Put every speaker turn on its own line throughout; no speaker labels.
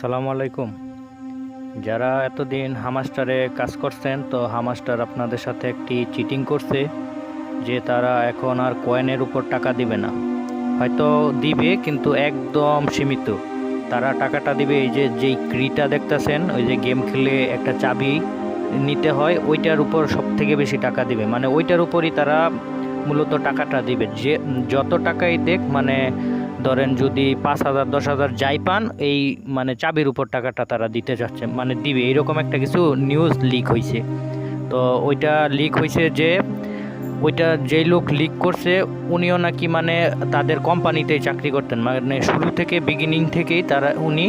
আসসালামু আলাইকুম। যারা এতদিন হামাস্টারে কাজ করছেন, তো হামাস্টার আপনাদের সাথে একটি চিটিং করছে যে তারা এখন আর কয়েনের উপর টাকা দিবে না। হয়তো দিবে, কিন্তু একদম সীমিত। তারা টাকাটা দিবে এই যে, যেই ক্রিটা দেখতেছেন, ওই যে গেম খেলে একটা চাবি নিতে হয়, ওইটার উপর সব থেকে বেশি টাকা দিবে। মানে ওইটার উপরই তারা মূলত টাকাটা দিবে। যে, যত টাকাই দেখ মানে ধরেন যদি পাঁচ হাজার, দশ হাজার যাই পান, এই মানে চাবির উপর টাকাটা তারা দিতে যাচ্ছে মানে দিবে। এরকম একটা কিছু নিউজ লিক হয়েছে তো ওইটা লিক হয়েছে যে, ওইটা যেই লোক লিক করছে, উনিও নাকি মানে তাদের কোম্পানিতেই চাকরি করতেন। মানে শুরু থেকে বিগিনিং থেকেই তারা, উনি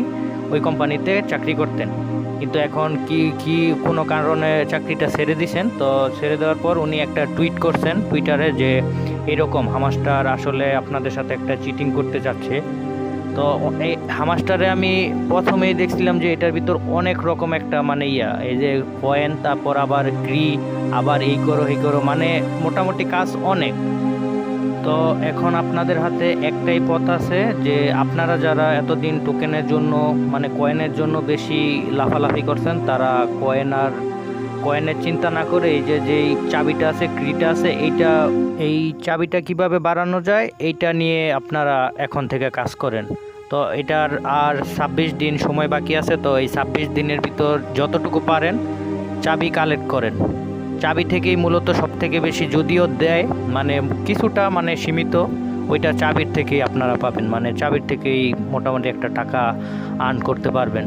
ওই কোম্পানিতে চাকরি করতেন। কিন্তু এখন কি কি কোনো কারণে চাকরিটা ছেড়ে দিছেন? তো ছেড়ে দেওয়ার পর উনি একটা টুইট করছেন টুইটারে যে এরকম হামাস্টার আসলে আপনাদের সাথে একটা চিটিং করতে যাচ্ছে। তো এই হামাস্টারে আমি প্রথমেই দেখছিলাম যে এটার ভিতর অনেক রকম একটা মানে ইয়া, এই যে কয়েন তারপর আবার গ্রি আবার এই করো এই করো মানে মোটামুটি কাজ অনেক। তো এখন আপনাদের হাতে একটাই পথ আছে যে আপনারা যারা এতদিন টোকেনের জন্য মানে কয়েনের জন্য বেশি লাফালাফি করছেন, তারা কয়েন আর কয়েনের চিন্তা না করে এই যে, যেই চাবিটা আছে, ক্রিটা আছে, এইটা, এই চাবিটা কীভাবে বাড়ানো যায়, এইটা নিয়ে আপনারা এখন থেকে কাজ করেন। তো এটার আর ছাব্বিশ দিন সময় বাকি আছে, তো এই ছাব্বিশ দিনের ভিতর যতটুকু পারেন চাবি কালেক্ট করেন। চাবি থেকেই মূলত সব থেকে বেশি যদিও দেয় মানে কিছুটা মানে সীমিত, ওইটা চাবির থেকেই আপনারা পাবেন মানে চাবির থেকেই মোটামুটি একটা টাকা আর্ন করতে পারবেন।